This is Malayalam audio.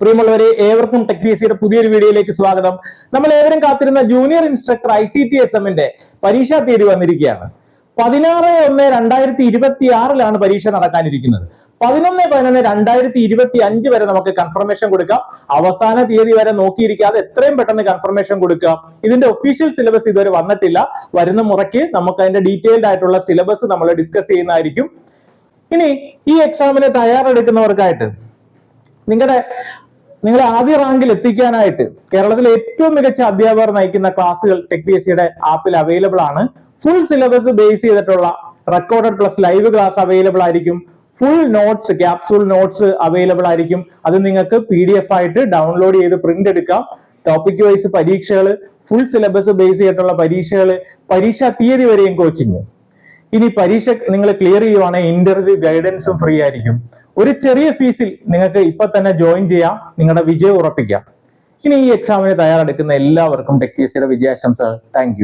പ്രിയമുള്ളവരെ ഏവർക്കും ടെക് പി പുതിയൊരു വീഡിയോയിലേക്ക് സ്വാഗതം. നമ്മൾ ഏവരും കാത്തിരുന്ന junior instructor I C T S എമ്മിന്റെ പരീക്ഷാ തീയതി വന്നിരിക്കുകയാണ്. പതിനാറ് ഒന്ന് രണ്ടായിരത്തി ഇരുപത്തി ആറിലാണ് പരീക്ഷ നടക്കാനിരിക്കുന്നത്. പതിനൊന്ന് പതിനൊന്ന് രണ്ടായിരത്തി ഇരുപത്തി അഞ്ച് വരെ നമുക്ക് കൺഫർമേഷൻ കൊടുക്കാം. അവസാന തീയതി വരെ നോക്കിയിരിക്കാതെ എത്രയും പെട്ടെന്ന് കൺഫർമേഷൻ കൊടുക്കാം. ഇതിന്റെ ഒഫീഷ്യൽ സിലബസ് ഇതുവരെ വന്നിട്ടില്ല. വരുന്ന മുറയ്ക്ക് നമുക്ക് അതിന്റെ ഡീറ്റെയിൽഡ് ആയിട്ടുള്ള സിലബസ് നമ്മൾ ഡിസ്കസ് ചെയ്യുന്നതായിരിക്കും. ഇനി ഈ എക്സാമിന് തയ്യാറെടുക്കുന്നവർക്കായിട്ട് നിങ്ങളുടെ നിങ്ങളെ ആദ്യ റാങ്കിൽ എത്തിക്കാനായിട്ട് കേരളത്തിലെ ഏറ്റവും മികച്ച അധ്യാപകർ നയിക്കുന്ന ക്ലാസ്സുകൾ ടെക് പി എസ് സിയുടെ ആപ്പിൽ അവൈലബിൾ ആണ്. ഫുൾ സിലബസ് ബേസ് ചെയ്തിട്ടുള്ള recorded plus live class available ആയിരിക്കും. Full notes capsule notes available ആയിരിക്കും. അത് നിങ്ങൾക്ക് പി ഡി എഫ് ആയിട്ട് ഡൗൺലോഡ് ചെയ്ത് പ്രിന്റ് എടുക്കാം. ടോപ്പിക് വൈസ് പരീക്ഷകൾ ഫുൾ സിലബസ് ബേസ് ചെയ്തിട്ടുള്ള പരീക്ഷകൾ പരീക്ഷാ തീയതി വരെയും കോച്ചിങ് ഇനി പരീക്ഷ നിങ്ങൾ ക്ലിയർ ചെയ്യുവാണെങ്കിൽ ഇന്റർവ്യൂ ഗൈഡൻസും ഫ്രീ ആയിരിക്കും. ഒരു ചെറിയ ഫീസിൽ നിങ്ങൾക്ക് ഇപ്പൊ തന്നെ ജോയിൻ ചെയ്യാം നിങ്ങളുടെ വിജയം ഉറപ്പിക്കാം. ഇനി ഈ എക്സാമിന് തയ്യാറെടുക്കുന്ന എല്ലാവർക്കും ടെക് വിജയാശംസകൾ. താങ്ക്